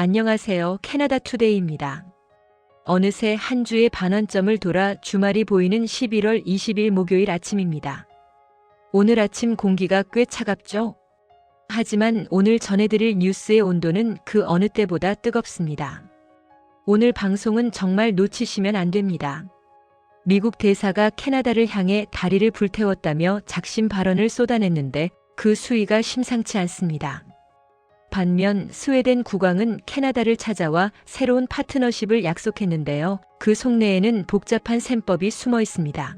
안녕하세요. 캐나다 투데이입니다. 어느새 한 주의 반환점을 돌아 주말이 보이는 11월 20일 목요일 아침입니다. 오늘 아침 공기가 꽤 차갑죠? 하지만 오늘 전해드릴 뉴스의 온도는 그 어느 때보다 뜨겁습니다. 오늘 방송은 정말 놓치시면 안 됩니다. 미국 대사가 캐나다를 향해 다리를 불태웠다며 작심 발언을 쏟아냈는데 그 수위가 심상치 않습니다. 반면 스웨덴 국왕은 캐나다를 찾아와 새로운 파트너십을 약속했는데요. 그 속내에는 복잡한 셈법이 숨어 있습니다.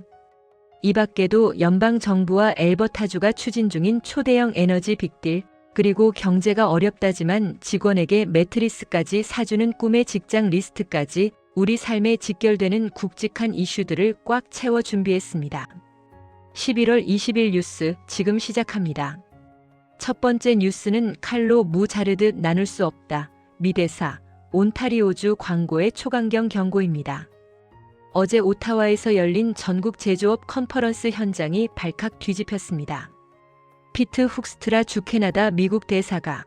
이 밖에도 연방 정부와 엘버타주가 추진 중인 초대형 에너지 빅딜, 그리고 경제가 어렵다지만 직원에게 매트리스까지 사주는 꿈의 직장 리스트까지 우리 삶에 직결되는 굵직한 이슈들을 꽉 채워 준비했습니다. 11월 20일 뉴스 지금 시작합니다. 첫 번째 뉴스는 칼로 무 자르듯 나눌 수 없다. 미대사 온타리오주 광고의 초강경 경고입니다. 어제 오타와에서 열린 전국 제조업 컨퍼런스 현장이 발칵 뒤집혔습니다. 피트 훅스트라 주 캐나다 미국 대사가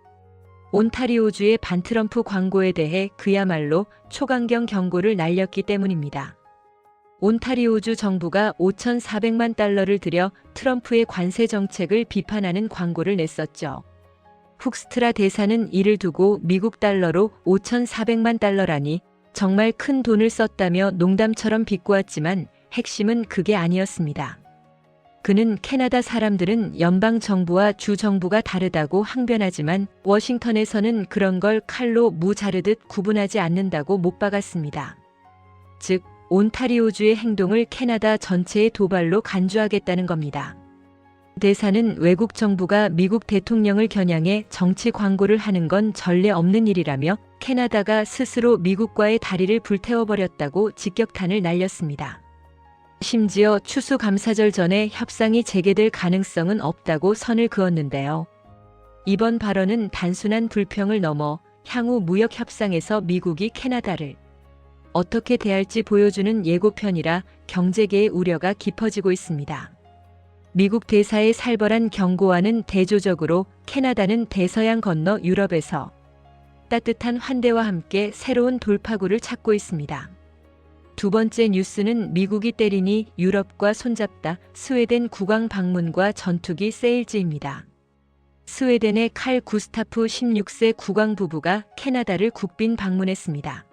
온타리오주의 반트럼프 광고에 대해 그야말로 초강경 경고를 날렸기 때문입니다. 온타리오주 정부가 5,400만 달러를 들여 트럼프의 관세 정책을 비판하는 광고를 냈었죠. 훅스트라 대사는 이를 두고 미국 달러로 5,400만 달러라니 정말 큰 돈을 썼다며 농담처럼 비꼬았지만 핵심은 그게 아니었습니다. 그는 캐나다 사람들은 연방 정부와 주 정부가 다르다고 항변하지만 워싱턴에서는 그런 걸 칼로 무 자르듯 구분하지 않는다고 못 박았습니다. 즉, 온타리오주의 행동을 캐나다 전체의 도발로 간주하겠다는 겁니다. 대사는 외국 정부가 미국 대통령을 겨냥해 정치 광고를 하는 건 전례 없는 일이라며 캐나다가 스스로 미국과의 다리를 불태워버렸다고 직격탄을 날렸습니다. 심지어 추수감사절 전에 협상이 재개될 가능성은 없다고 선을 그었는데요. 이번 발언은 단순한 불평을 넘어 향후 무역 협상에서 미국이 캐나다를 어떻게 대할지 보여주는 예고편이라 경제계의 우려가 깊어지고 있습니다. 미국 대사의 살벌한 경고와는 대조적으로 캐나다는 대서양 건너 유럽에서 따뜻한 환대와 함께 새로운 돌파구를 찾고 있습니다. 두 번째 뉴스는 미국이 때리니 유럽과 손잡다 스웨덴 국왕 방문과 전투기 세일즈입니다. 스웨덴의 칼 구스타프 16세 국왕 부부가 캐나다를 국빈 방문했습니다.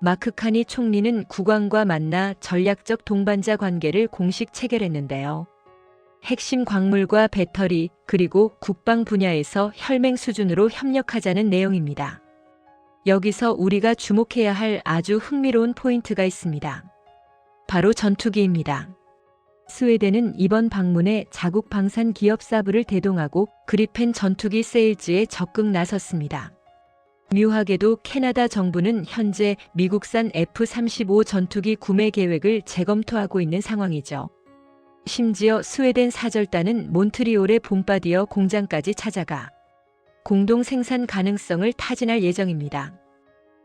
마크 카니 총리는 국왕과 만나 전략적 동반자 관계를 공식 체결했는데요. 핵심 광물과 배터리 그리고 국방 분야에서 혈맹 수준으로 협력하자는 내용입니다. 여기서 우리가 주목해야 할 아주 흥미로운 포인트가 있습니다. 바로 전투기입니다. 스웨덴은 이번 방문에 자국 방산 기업 사브를 대동하고 그리펜 전투기 세일즈에 적극 나섰습니다. 묘하게도 캐나다 정부는 현재 미국산 F-35 전투기 구매 계획을 재검토하고 있는 상황이죠. 심지어 스웨덴 사절단은 몬트리올의 봄바디어 공장까지 찾아가 공동 생산 가능성을 타진할 예정입니다.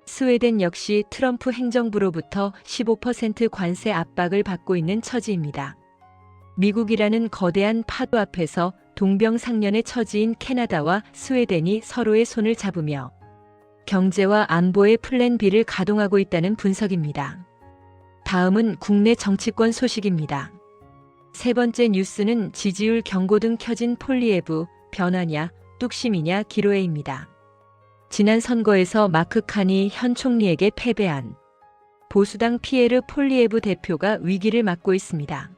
스웨덴 역시 트럼프 행정부로부터 15% 관세 압박을 받고 있는 처지입니다. 미국이라는 거대한 파도 앞에서 동병상련의 처지인 캐나다와 스웨덴이 서로의 손을 잡으며 경제와 안보의 플랜 B를 가동하고 있다는 분석입니다. 다음은 국내 정치권 소식입니다. 세 번째 뉴스는 지지율 경고등 켜진 폴리에브, 변화냐, 뚝심이냐 기로에입니다. 지난 선거에서 마크 칸이 현 총리에게 패배한 보수당 피에르 폴리에브 대표가 위기를 맞고 있습니다.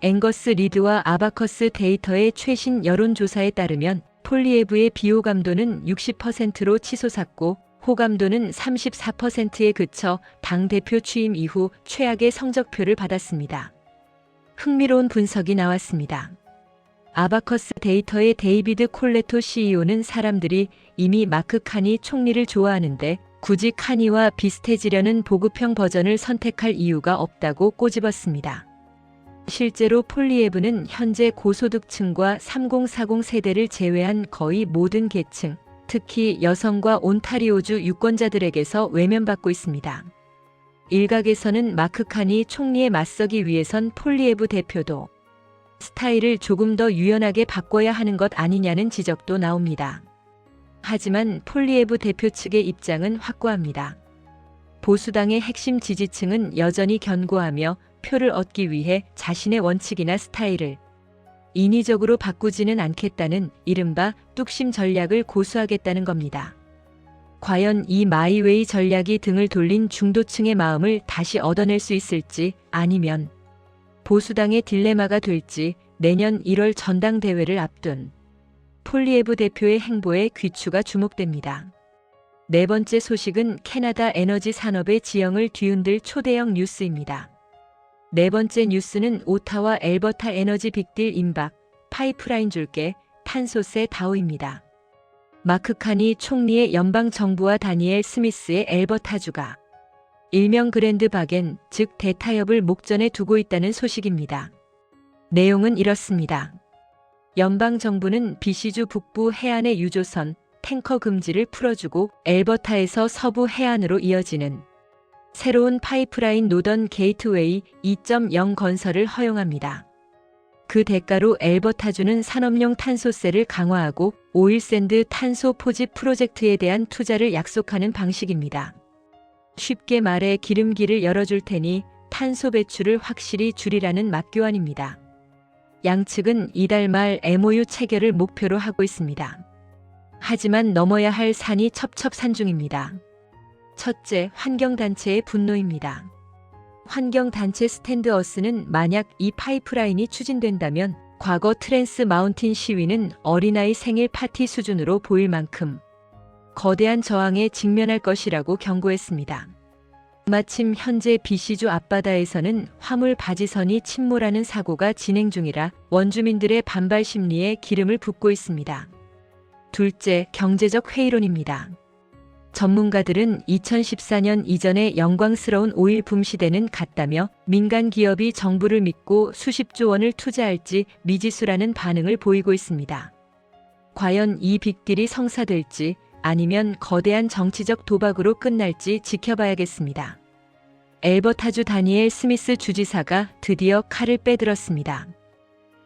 앵거스 리드와 아바커스 데이터의 최신 여론조사에 따르면 폴리에브의 비호감도는 60%로 치솟았고 호감도는 34%에 그쳐 당대표 취임 이후 최악의 성적표를 받았습니다. 흥미로운 분석이 나왔습니다. 아바커스 데이터의 데이비드 콜레토 CEO는 사람들이 이미 마크 칸이 총리를 좋아하는데 굳이 카니와 비슷해지려는 보급형 버전을 선택할 이유가 없다고 꼬집었습니다. 실제로 폴리에브는 현재 고소득층과 3040 세대를 제외한 거의 모든 계층, 특히 여성과 온타리오주 유권자들에게서 외면받고 있습니다. 일각에서는 마크 칸이 총리에 맞서기 위해선 폴리에브 대표도 스타일을 조금 더 유연하게 바꿔야 하는 것 아니냐는 지적도 나옵니다. 하지만 폴리에브 대표 측의 입장은 확고합니다. 보수당의 핵심 지지층은 여전히 견고하며 표를 얻기 위해 자신의 원칙이나 스타일을 인위적으로 바꾸지는 않겠다는 이른바 뚝심 전략을 고수하겠다는 겁니다. 과연 이 마이웨이 전략이 등을 돌린 중도층의 마음을 다시 얻어낼 수 있을지 아니면 보수당의 딜레마가 될지 내년 1월 전당대회를 앞둔 폴리에브 대표의 행보에 귀추가 주목됩니다. 네 번째 소식은 캐나다 에너지 산업의 지형을 뒤흔들 초대형 뉴스입니다. 네 번째 뉴스는 오타와 엘버타 에너지 빅딜 임박, 파이프라인 줄게, 탄소세 다오입니다. 마크 칸이 총리의 연방 정부와 다니엘 스미스의 엘버타주가 일명 그랜드 바겐, 즉 대타협을 목전에 두고 있다는 소식입니다. 내용은 이렇습니다. 연방 정부는 BC주 북부 해안의 유조선, 탱커 금지를 풀어주고 엘버타에서 서부 해안으로 이어지는 새로운 파이프라인 노던 게이트웨이 2.0 건설을 허용합니다. 그 대가로 엘버타주는 산업용 탄소세를 강화하고 오일샌드 탄소 포집 프로젝트에 대한 투자를 약속하는 방식입니다. 쉽게 말해 기름기를 열어줄 테니 탄소 배출을 확실히 줄이라는 맞교환입니다. 양측은 이달 말 MOU 체결을 목표로 하고 있습니다. 하지만 넘어야 할 산이 첩첩산중입니다. 첫째, 환경단체의 분노입니다. 환경단체 스탠드어스는 만약 이 파이프라인이 추진된다면 과거 트랜스 마운틴 시위는 어린아이 생일 파티 수준으로 보일 만큼 거대한 저항에 직면할 것이라고 경고했습니다. 마침 현재 BC주 앞바다에서는 화물 바지선이 침몰하는 사고가 진행 중이라 원주민들의 반발 심리에 기름을 붓고 있습니다. 둘째, 경제적 회의론입니다. 전문가들은 2014년 이전의 영광스러운 오일 붐 시대는 갔다며 민간 기업이 정부를 믿고 수십조 원을 투자할지 미지수라는 반응을 보이고 있습니다. 과연 이 빅딜이 성사될지 아니면 거대한 정치적 도박으로 끝날지 지켜봐야겠습니다. 엘버타주 다니엘 스미스 주지사가 드디어 칼을 빼들었습니다.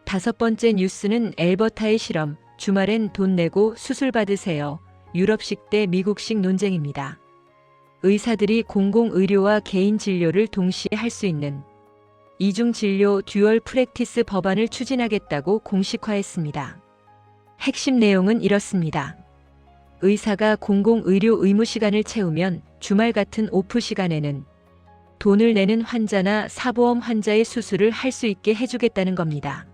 다섯 번째 뉴스는 엘버타의 실험, 주말엔 돈 내고 수술 받으세요. 유럽식 대 미국식 논쟁입니다. 의사들이 공공의료와 개인 진료를 동시에 할 수 있는 이중 진료 듀얼 프랙티스 법안을 추진하겠다고 공식화했습니다. 핵심 내용은 이렇습니다. 의사가 공공의료 의무 시간을 채우면 주말 같은 오프 시간에는 돈을 내는 환자나 사보험 환자의 수술을 할 수 있게 해주겠다는 겁니다.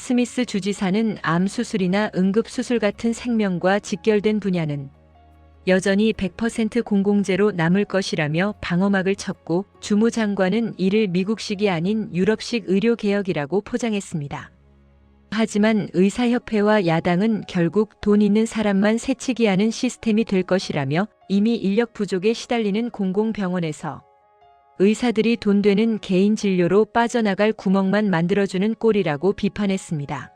스미스 주지사는 암 수술이나 응급 수술 같은 생명과 직결된 분야는 여전히 100% 공공재로 남을 것이라며 방어막을 쳤고 주무 장관은 이를 미국식이 아닌 유럽식 의료개혁이라고 포장했습니다. 하지만 의사협회와 야당은 결국 돈 있는 사람만 새치기 하는 시스템이 될 것이라며 이미 인력 부족에 시달리는 공공병원에서 의사들이 돈 되는 개인 진료로 빠져나갈 구멍만 만들어주는 꼴이라고 비판했습니다.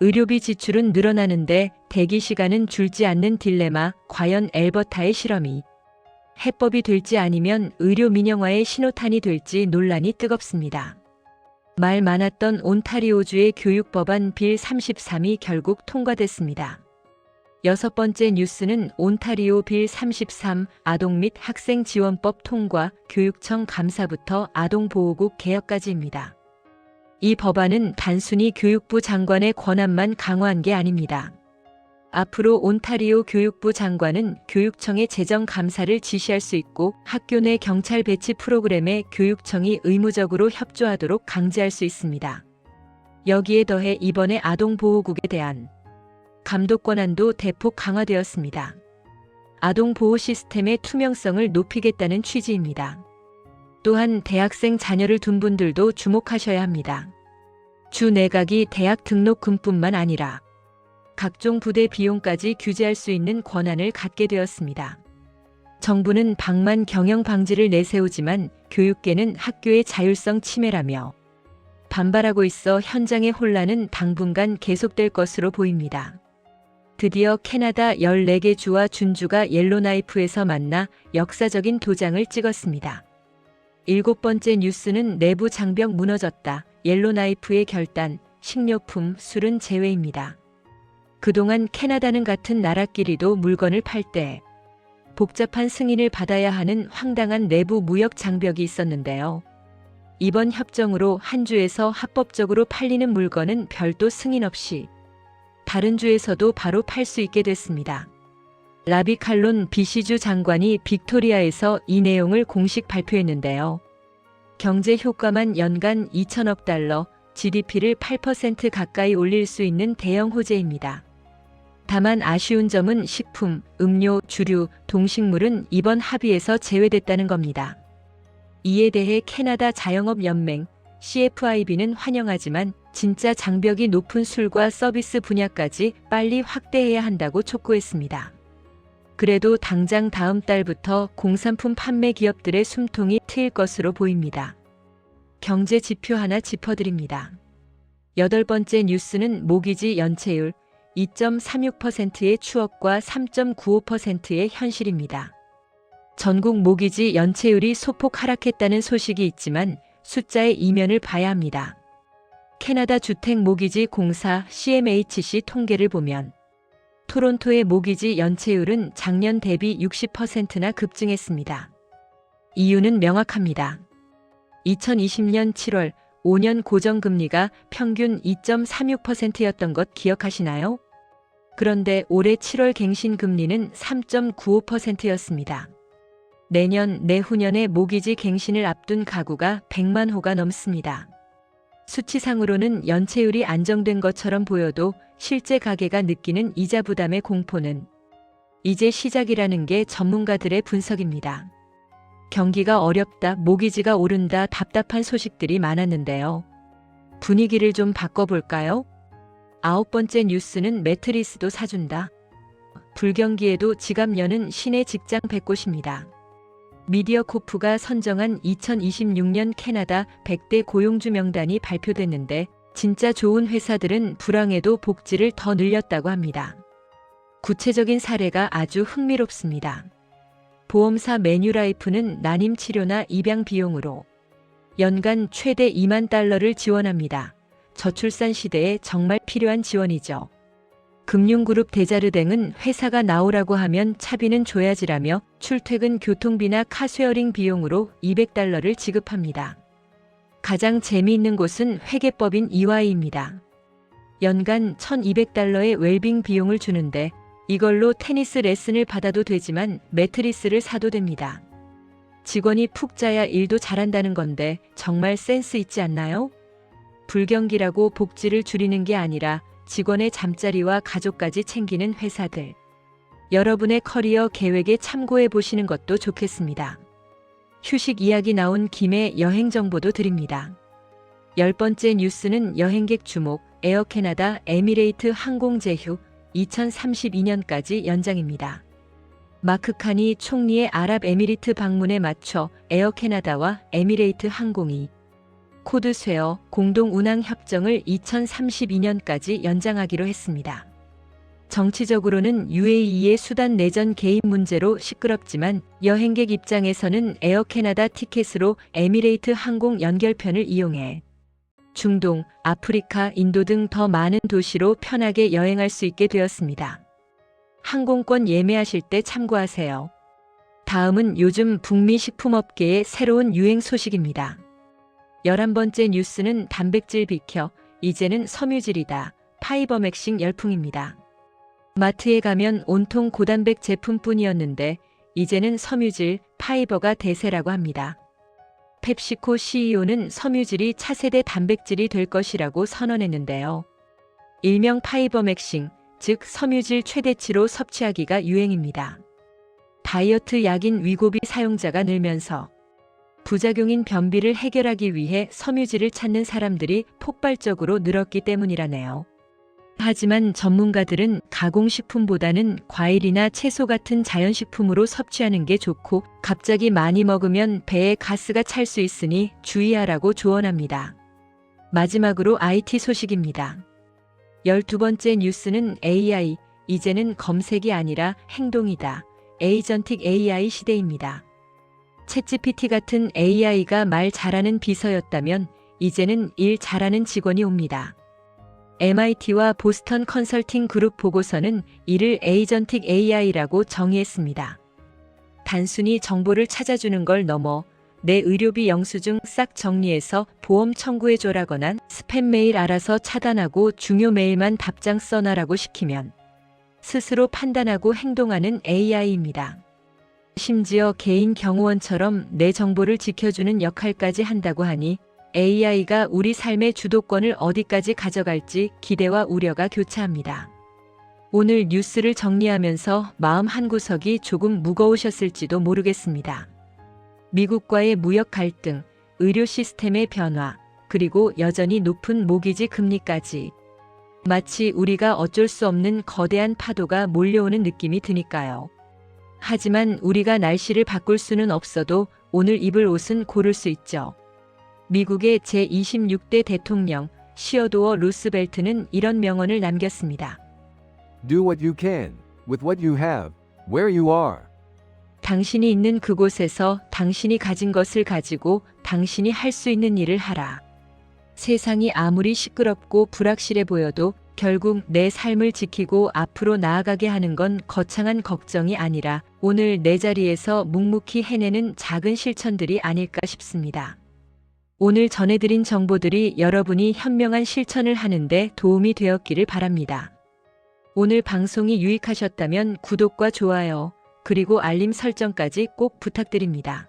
의료비 지출은 늘어나는데 대기 시간은 줄지 않는 딜레마, 과연 엘버타의 실험이 해법이 될지 아니면 의료 민영화의 신호탄이 될지 논란이 뜨겁습니다. 말 많았던 온타리오주의 교육법안 빌 33이 결국 통과됐습니다. 여섯 번째 뉴스는 온타리오 빌 33 아동 및 학생 지원법 통과 교육청 감사부터 아동보호국 개혁까지입니다. 이 법안은 단순히 교육부 장관의 권한만 강화한 게 아닙니다. 앞으로 온타리오 교육부 장관은 교육청의 재정 감사를 지시할 수 있고 학교 내 경찰 배치 프로그램에 교육청이 의무적으로 협조하도록 강제할 수 있습니다. 여기에 더해 이번에 아동보호국에 대한 감독 권한도 대폭 강화되었습니다. 아동 보호 시스템의 투명성을 높이겠다는 취지입니다. 또한 대학생 자녀를 둔 분들도 주목하셔야 합니다. 주 내각이 대학 등록금뿐만 아니라 각종 부대 비용까지 규제할 수 있는 권한을 갖게 되었습니다. 정부는 방만 경영 방지를 내세우지만 교육계는 학교의 자율성 침해라며 반발하고 있어 현장의 혼란은 당분간 계속될 것으로 보입니다. 드디어 캐나다 14개 주와 준주가 옐로나이프에서 만나 역사적인 도장을 찍었습니다. 일곱 번째 뉴스는 내부 장벽 무너졌다. 옐로나이프의 결단, 식료품, 술은 제외입니다. 그동안 캐나다는 같은 나라끼리도 물건을 팔 때 복잡한 승인을 받아야 하는 황당한 내부 무역 장벽이 있었는데요. 이번 협정으로 한 주에서 합법적으로 팔리는 물건은 별도 승인 없이 다른 주에서도 바로 팔 수 있게 됐습니다. 라비 칼론 비시주 장관이 빅토리아에서 이 내용을 공식 발표했는데요. 경제 효과만 연간 2천억 달러, GDP를 8% 가까이 올릴 수 있는 대형 호재입니다. 다만 아쉬운 점은 식품, 음료, 주류, 동식물은 이번 합의에서 제외됐다는 겁니다. 이에 대해 캐나다 자영업 연맹 CFIB는 환영하지만 진짜 장벽이 높은 술과 서비스 분야까지 빨리 확대해야 한다고 촉구했습니다. 그래도 당장 다음 달부터 공산품 판매 기업들의 숨통이 트일 것으로 보입니다. 경제 지표 하나 짚어드립니다. 여덟 번째 뉴스는 모기지 연체율 2.36%의 추억과 3.95%의 현실입니다. 전국 모기지 연체율이 소폭 하락했다는 소식이 있지만 숫자의 이면을 봐야 합니다. 캐나다 주택 모기지 공사 CMHC 통계를 보면 토론토의 모기지 연체율은 작년 대비 60%나 급증했습니다. 이유는 명확합니다. 2020년 7월 5년 고정금리가 평균 2.36%였던 것 기억하시나요? 그런데 올해 7월 갱신 금리는 3.95%였습니다. 내년, 내후년에 모기지 갱신을 앞둔 가구가 100만 호가 넘습니다. 수치상으로는 연체율이 안정된 것처럼 보여도 실제 가게가 느끼는 이자 부담의 공포는 이제 시작이라는 게 전문가들의 분석입니다. 경기가 어렵다, 모기지가 오른다, 답답한 소식들이 많았는데요. 분위기를 좀 바꿔볼까요? 아홉 번째 뉴스는 매트리스도 사준다. 불경기에도 지갑 여는 신의 직장 100곳입니다. 미디어 코프가 선정한 2026년 캐나다 100대 고용주 명단이 발표됐는데 진짜 좋은 회사들은 불황에도 복지를 더 늘렸다고 합니다. 구체적인 사례가 아주 흥미롭습니다. 보험사 메뉴라이프는 난임 치료나 입양 비용으로 연간 최대 2만 달러를 지원합니다. 저출산 시대에 정말 필요한 지원이죠. 금융그룹 데자르댕은 회사가 나오라고 하면 차비는 줘야지라며 출퇴근 교통비나 카쉐어링 비용으로 200달러를 지급합니다. 가장 재미있는 곳은 회계법인 이와이입니다. 연간 1200달러의 웰빙 비용을 주는데 이걸로 테니스 레슨을 받아도 되지만 매트리스를 사도 됩니다. 직원이 푹 자야 일도 잘한다는 건데 정말 센스 있지 않나요? 불경기라고 복지를 줄이는 게 아니라 직원의 잠자리와 가족까지 챙기는 회사들. 여러분의 커리어 계획에 참고해 보시는 것도 좋겠습니다. 휴식 이야기 나온 김에 여행 정보도 드립니다. 열 번째 뉴스는 여행객 주목, 에어 캐나다 에미레이트 항공 제휴 2032년까지 연장입니다. 마크 칸이 총리의 아랍에미리트 방문에 맞춰 에어 캐나다와 에미레이트 항공이 코드 쉐어 공동 운항 협정을 2032년까지 연장하기로 했습니다. 정치적으로는 UAE의 수단 내전 개입 문제로 시끄럽지만 여행객 입장에서는 에어 캐나다 티켓으로 에미레이트 항공 연결편을 이용해 중동, 아프리카, 인도 등 더 많은 도시로 편하게 여행할 수 있게 되었습니다. 항공권 예매하실 때 참고하세요. 다음은 요즘 북미 식품업계의 새로운 유행 소식입니다. 11번째 뉴스는 단백질 비켜, 이제는 섬유질이다. 파이버 맥싱 열풍입니다. 마트에 가면 온통 고단백 제품뿐이었는데 이제는 섬유질, 파이버가 대세라고 합니다. 펩시코 CEO는 섬유질이 차세대 단백질이 될 것이라고 선언했는데요. 일명 파이버 맥싱, 즉 섬유질 최대치로 섭취하기가 유행입니다. 다이어트 약인 위고비 사용자가 늘면서 부작용인 변비를 해결하기 위해 섬유질을 찾는 사람들이 폭발적으로 늘었기 때문이라네요. 하지만 전문가들은 가공식품보다는 과일이나 채소 같은 자연식품으로 섭취하는 게 좋고 갑자기 많이 먹으면 배에 가스가 찰 수 있으니 주의하라고 조언합니다. 마지막으로 IT 소식입니다. 12번째 뉴스는 AI, 이제는 검색이 아니라 행동이다. 에이전틱 AI 시대입니다. 챗GPT 같은 AI가 말 잘하는 비서였다면 이제는 일 잘하는 직원이 옵니다. MIT와 보스턴 컨설팅 그룹 보고서는 이를 에이전틱 AI라고 정의했습니다. 단순히 정보를 찾아주는 걸 넘어 내 의료비 영수증 싹 정리해서 보험 청구해줘라거나 스팸 메일 알아서 차단하고 중요 메일만 답장 써놔라고 시키면 스스로 판단하고 행동하는 AI입니다. 심지어 개인 경호원처럼 내 정보를 지켜주는 역할까지 한다고 하니 AI가 우리 삶의 주도권을 어디까지 가져갈지 기대와 우려가 교차합니다. 오늘 뉴스를 정리하면서 마음 한구석이 조금 무거우셨을지도 모르겠습니다. 미국과의 무역 갈등, 의료 시스템의 변화, 그리고 여전히 높은 모기지 금리까지 마치 우리가 어쩔 수 없는 거대한 파도가 몰려오는 느낌이 드니까요. 하지만 우리가 날씨를 바꿀 수는 없어도 오늘 입을 옷은 고를 수 있죠. 미국의 제26대 대통령 시어도어 루스벨트는 이런 명언을 남겼습니다. Do what you can, with what you have, where you are. 당신이 있는 그곳에서 당신이 가진 것을 가지고 당신이 할 수 있는 일을 하라. 세상이 아무리 시끄럽고 불확실해 보여도 결국 내 삶을 지키고 앞으로 나아가게 하는 건 거창한 걱정이 아니라 오늘 내 자리에서 묵묵히 해내는 작은 실천들이 아닐까 싶습니다. 오늘 전해드린 정보들이 여러분이 현명한 실천을 하는데 도움이 되었기를 바랍니다. 오늘 방송이 유익하셨다면 구독과 좋아요, 그리고 알림 설정까지 꼭 부탁드립니다.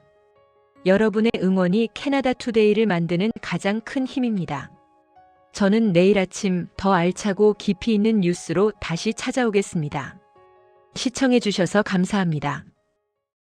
여러분의 응원이 캐나다 투데이를 만드는 가장 큰 힘입니다. 저는 내일 아침 더 알차고 깊이 있는 뉴스로 다시 찾아오겠습니다. 시청해주셔서 감사합니다.